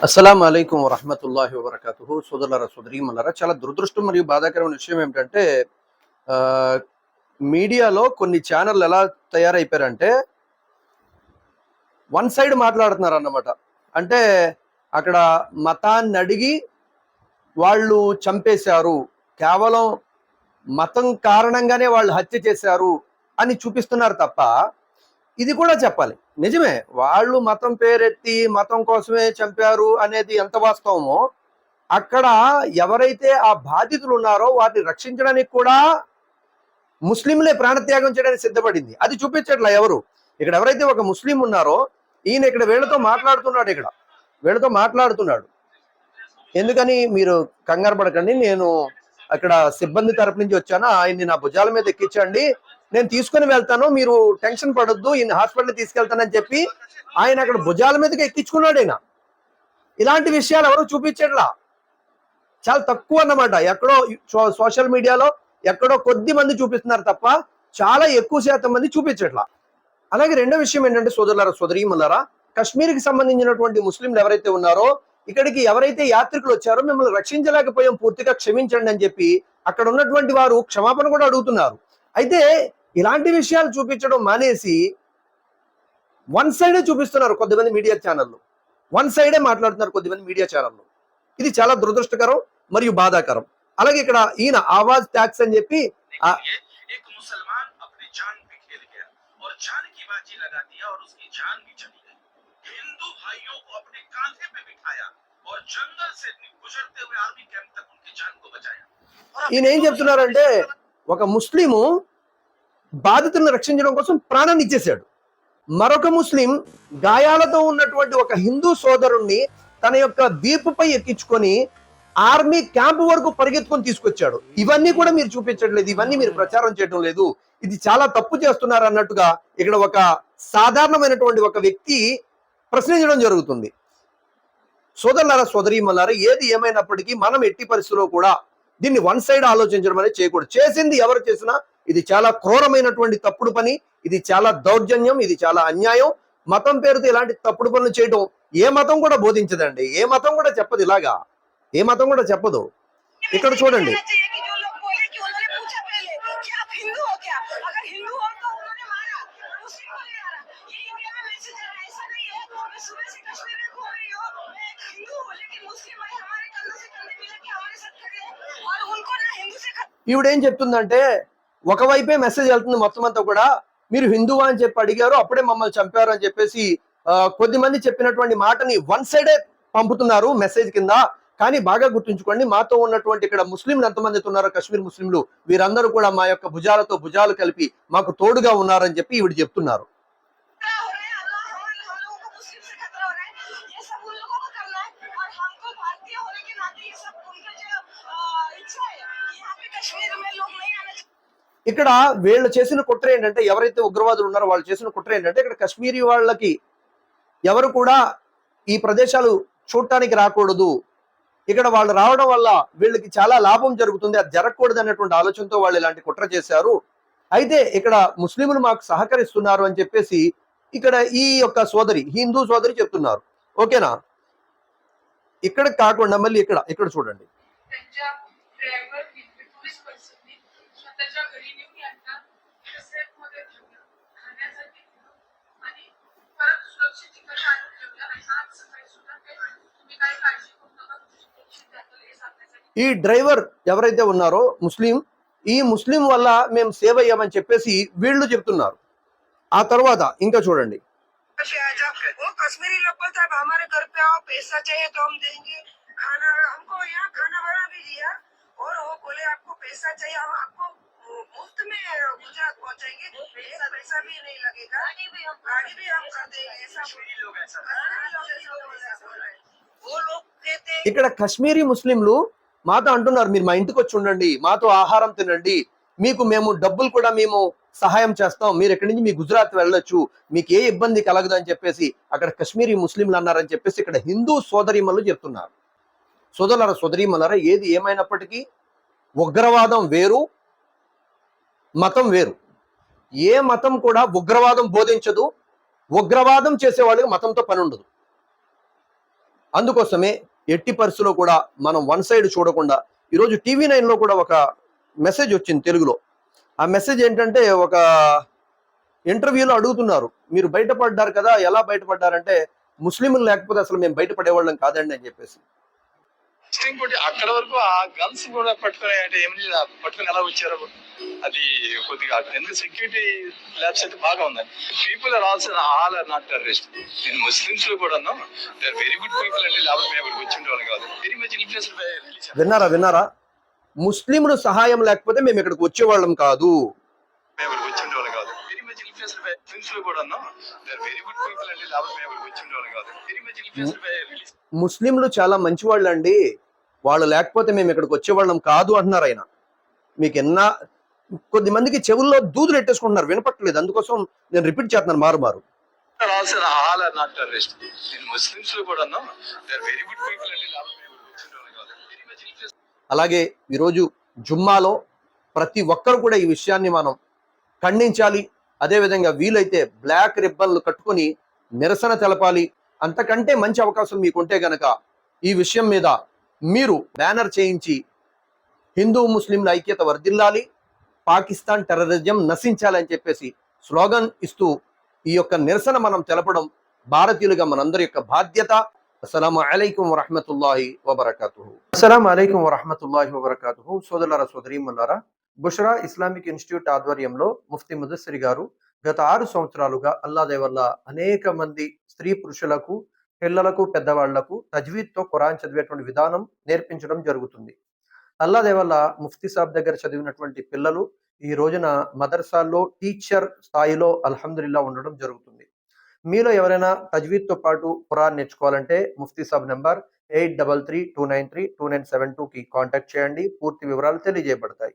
అస్సలం అయికం వరహమతుల్లాహి వబర్కాతు సోదరులరా సోదరీమలరా చాలా దురదృష్టం మరియు బాధాకరమైన విషయం ఏమిటంటే మీడియాలో కొన్ని ఛానళ్ళు ఎలా తయారైపోయారంటే వన్ సైడ్ మాట్లాడుతున్నారు అన్నమాట అంటే అక్కడ మతాన్ని అడిగి వాళ్ళు చంపేశారు కేవలం మతం కారణంగానే వాళ్ళు హత్య చేశారు అని చూపిస్తున్నారు తప్ప ఇది కూడా చెప్పాలి. నిజమే వాళ్ళు మతం పేరెత్తి మతం కోసమే చంపారు అనేది ఎంత వాస్తవమో అక్కడ ఎవరైతే ఆ బాధితులు ఉన్నారో వాటిని రక్షించడానికి కూడా ముస్లింలే ప్రాణత్యాగం చేయడానికి సిద్ధపడింది. అది చూపించట్లా ఎవరు? ఇక్కడ ఎవరైతే ఒక ముస్లిం ఉన్నారో ఈయన ఇక్కడ వీళ్ళతో మాట్లాడుతున్నాడు ఇక్కడ. వీళ్ళతో మాట్లాడుతున్నాడు. ఎందుకని మీరు కంగారు పడకండి నేను అక్కడ సిబ్బంది తరపు నుంచి వచ్చాను. ఆయన్ని నా భుజాల మీద ఎక్కించండి. నేను తీసుకుని వెళ్తాను మీరు టెన్షన్ పడొద్దు ఈయన హాస్పిటల్ తీసుకెళ్తానని చెప్పి ఆయన అక్కడ భుజాల మీదకి ఎక్కించుకున్నాడు ఆయన ఇలాంటి విషయాలు ఎవరు చూపించట్లా? చాలా తక్కువ అన్నమాట. ఎక్కడో సోషల్ మీడియాలో ఎక్కడో కొద్ది మంది చూపిస్తున్నారు తప్ప చాలా ఎక్కువ శాతం మంది చూపించట్లా. అలాగే రెండో విషయం ఏంటంటే సోదరులారా సోదరీమలారా కశ్మీర్కి సంబంధించినటువంటి ముస్లింలు ఎవరైతే ఉన్నారో ఇక్కడికి ఎవరైతే యాత్రికులు వచ్చారో మిమ్మల్ని రక్షించలేకపోయాం పూర్తిగా క్షమించండి అని చెప్పి అక్కడ ఉన్నటువంటి వారు క్షమాపణ కూడా అడుగుతున్నారు. అయితే ఇలాంటి విషయాలు చూపించడం మానేసి వన్ సైడే చూపిస్తున్నారు కొద్దిమంది మీడియా ఛానళ్ళు వన్ సైడే మాట్లాడుతున్నారు కొద్దిమంది మీడియా ఛానళ్ళు ఇది చాలా దురదృష్టకరం మరియు బాధాకరం. అలాగే ఇక్కడ ఈయన ఆవాజ్ ట్యాక్స్ అని చెప్పి ఈయన ఏం చెప్తున్నారంటే ఒక ముస్లిము బాధితులను రక్షించడం కోసం ప్రాణాన్ని ఇచ్చేశాడు. మరొక ముస్లిం గాయాలతో ఉన్నటువంటి ఒక హిందూ సోదరుణ్ణి తన యొక్క వీపుపై ఎక్కించుకొని ఆర్మీ క్యాంప్ వరకు పరిగెత్తుకొని తీసుకొచ్చాడు. ఇవన్నీ కూడా మీరు చూపించట్లేదు. ఇవన్నీ మీరు ప్రచారం చేయడం లేదు. ఇది చాలా తప్పు చేస్తున్నారు అన్నట్టుగా ఇక్కడ ఒక సాధారణమైనటువంటి ఒక వ్యక్తి ప్రశ్నించడం జరుగుతుంది. సోదరులారా సోదరీమల్లారా ఏది ఏమైనప్పటికీ మనం ఎట్టి పరిస్థితుల్లో కూడా దీన్ని వన్ సైడ్ ఆలోచించడం అనేది చేయకూడదు. చేసింది ఎవరు చేసినా ఇది చాలా క్రూరమైనటువంటి తప్పుడు పని ఇది చాలా దౌర్జన్యం ఇది చాలా అన్యాయం. మతం పేరుతో ఇలాంటి తప్పుడు పనులు చేయడం ఏ మతం కూడా బోధించదండి. ఏ మతం కూడా చెప్పదు ఇలాగా. ఏ మతం కూడా చెప్పదు. ఇక్కడ చూడండి. ఈవిడేం చెప్తుందంటే ఒకవైపే మెసేజ్ వెళ్తుంది మొత్తం అంతా కూడా. మీరు హిందువా అని చెప్పి అడిగారు అప్పుడే మమ్మల్ని చంపారు అని చెప్పేసి కొద్దిమంది కొద్ది మంది చెప్పినటువంటి మాటని వన్ సైడే పంపుతున్నారు మెసేజ్ కింద. కానీ బాగా గుర్తుంచుకోండి మాతో ఉన్నటువంటి ఇక్కడ ముస్లింలు ఎంతమంది అయితే ఉన్నారో కశ్మీర్ ముస్లింలు వీరందరూ కూడా మా యొక్క భుజాలతో భుజాలు కలిపి మాకు తోడుగా ఉన్నారని చెప్పి ఈవిడ చెప్తున్నారు. ఇక్కడ వీళ్ళు చేసిన కుట్ర ఏంటంటే ఎవరైతే ఉగ్రవాదులు ఉన్నారో వాళ్ళు చేసిన కుట్ర ఏంటంటే ఇక్కడ కశ్మీరీ వాళ్ళకి ఎవరు కూడా ఈ ప్రదేశాలు చూడటానికి రాకూడదు. ఇక్కడ వాళ్ళు రావడం వల్ల వీళ్ళకి చాలా లాభం జరుగుతుంది. అది జరగకూడదు అనేటువంటి ఆలోచనతో వాళ్ళు ఇలాంటి కుట్ర చేశారు. అయితే ఇక్కడ ముస్లింలు మాకు సహకరిస్తున్నారు అని చెప్పేసి ఇక్కడ ఈ యొక్క సోదరి హిందూ సోదరి చెప్తున్నారు. ఓకేనా? ఇక్కడ కాకుండా మళ్ళీ ఇక్కడ ఇక్కడ చూడండి. स्वतःच्या घरी नेऊन यांना सेफ मध्ये ठेवलं खाण्यासाठी दिलं आणि परत सुरक्षित ठिकाणी आणून ठेवलं आणि आज सकाळी सुद्धा ते तुम्ही काही काळजी करू नका तुमची सुरक्षित दाखल हे सांगण्यासाठी ఈ డ్రైవర్ ఎవరైతే ఉన్నారో ముస్లిం ఈ ముస్లిం వల్ల మేము సేవ్ అయ్యామని చెప్పేసి వీళ్ళు చెప్తున్నారు ఆ తర్వాత ఇంకా చూడండి वो कश्मीरी लोग बोलता है हमारे घर पे आओ पैसा चाहिए तो हम देंगे खाना हमको यहाँ खाना बना भी दिया और वो बोले आपको पैसा चाहिए हम आपको मुफ्त में गुजरात पहुँचाएंगे एक पैसा भी नहीं लगेगा गाड़ी भी हम गाड़ी भी हम कर देंगे ऐसा कश्मीरी लोग ऐसा कश्मीरी लोग ऐसा बोल रहे हैं। वो लोग कहते हैं ఇక్కడ కశ్మీరీ ముస్లింలు మాతో అంటున్నారు మీరు మా ఇంటికి వచ్చి ఉండండి మాతో ఆహారం తినండి మీకు మేము డబ్బులు కూడా మేము సహాయం చేస్తాం మీరు ఎక్కడి నుంచి మీ గుజరాత్ వెళ్ళొచ్చు మీకు ఏ ఇబ్బంది కలగదు అని చెప్పేసి అక్కడ కశ్మీరీ ముస్లింలు అన్నారని చెప్పేసి ఇక్కడ హిందూ సోదరీమలు చెప్తున్నారు సోదరుల సోదరీమలారా ఏది ఏమైనప్పటికీ ఉగ్రవాదం వేరు మతం వేరు. ఏ మతం కూడా ఉగ్రవాదం బోధించదు ఉగ్రవాదం చేసే వాళ్ళకి మతంతో పని ఉండదు. అందుకోసమే ఎట్టి పరిస్థితుల్లో కూడా మనం వన్ సైడ్ చూడకుండా ఈరోజు టీవీ నైన్లో కూడా ఒక మెసేజ్ వచ్చింది తెలుగులో. ఆ మెసేజ్ ఏంటంటే ఒక ఇంటర్వ్యూలో అడుగుతున్నారు మీరు బయటపడ్డారు కదా ఎలా బయటపడ్డారంటే ముస్లింలు లేకపోతే అసలు మేము బయటపడేవాళ్ళం కాదండి అని చెప్పేసి. ఇంకోటి అక్కడ వరకు ఆ గన్స్ కూడా పట్టుకుని అంటే ఏమి పట్టుకుని ఎలా వచ్చారు అది కొద్దిగా ఎందుకు సెక్యూరిటీ ల్యాబ్స్ అయితే బాగా ఉందండి people are also all are not terrorist నేను ముస్లిమ్స్లో కూడా they are very good people అండి. లేకపోతే మేము ఇక్కడికి వచ్చి ఉండేవాళ్ళం కాదు వెరీ మచ్ ఇన్ఫ్లుయెన్స్ విన్నారా విన్నారా? ముస్లింలు సహాయం లేకపోతే మేము ఇక్కడికి వచ్చేవాళ్ళం కాదు. మేము ఇక్కడికి వచ్చి ఉండేవాళ్ళం మచ్ ముస్లింలు చాలా మంచివాళ్ళు అండి వాళ్ళు లేకపోతే మేము ఇక్కడికి వచ్చేవాళ్ళం కాదు అంటున్నారు ఆయన. మీకు ఎన్నా కొద్ది మందికి చెవుల్లో దూదులు ఎట్టేసుకుంటున్నారు వినపట్లేదు అందుకోసం నేను రిపీట్ చేస్తున్నాను మారు మారు. ఆల్ ఆర్ నాట్ టెర్రరిస్ట్ నేను ముస్లిమ్స్ కూడా వెరీ గుడ్ పీపుల్ అండి మచ్ అలాగే ఈరోజు జుమ్మాలో ప్రతి ఒక్కరు కూడా ఈ విషయాన్ని మనం ఖండించాలి. అదేవిధంగా వీలైతే బ్లాక్ రిబ్బన్లు కట్టుకొని నిరసన తెలపాలి. అంతకంటే మంచి అవకాశం మీకుంటే గనక ఈ విషయం మీద మీరు బ్యానర్ చేయించి హిందూ ముస్లింల ఐక్యత వర్ధిల్లాలి పాకిస్తాన్ టెర్రరిజం నశించాలని చెప్పేసి స్లోగన్ ఇస్తూ ఈ యొక్క నిరసన మనం తెలపడం భారతీయులుగా మనందరి యొక్క బాధ్యత. అస్సలం అలైకుం వరహమతుల్లాహి వబర్కాతు అస్సలం అలైకుం వరహమతుల్లాహి వబర్కాతు సోదరులారా సోదరీమల్లారా బుషరా ఇస్లామిక్ ఇన్స్టిట్యూట్ ఆధ్వర్యంలో ముఫ్తీ ముదస్సిరి గారు గత ఆరు సంవత్సరాలుగా అల్లాదే వల్ల అనేక మంది స్త్రీ పురుషులకు పిల్లలకు పెద్దవాళ్ళకు తజ్వీద్తో ఖురాన్ చదివేటువంటి విధానం నేర్పించడం జరుగుతుంది. అల్లాదే వల్ల ముఫ్తీ సాబ్ దగ్గర చదివినటువంటి పిల్లలు ఈ రోజున మదర్సాల్లో టీచర్ స్థాయిలో అల్హమ్దుల్లా ఉండడం జరుగుతుంది. మీలో ఎవరైనా తజ్వీద్తో పాటు ఖురాన్ నేర్చుకోవాలంటే ముఫ్తీ సాబ్ number eight double three two nine three two nine seven టూకి కాంటాక్ట్ చేయండి. పూర్తి వివరాలు తెలియజేయబడతాయి.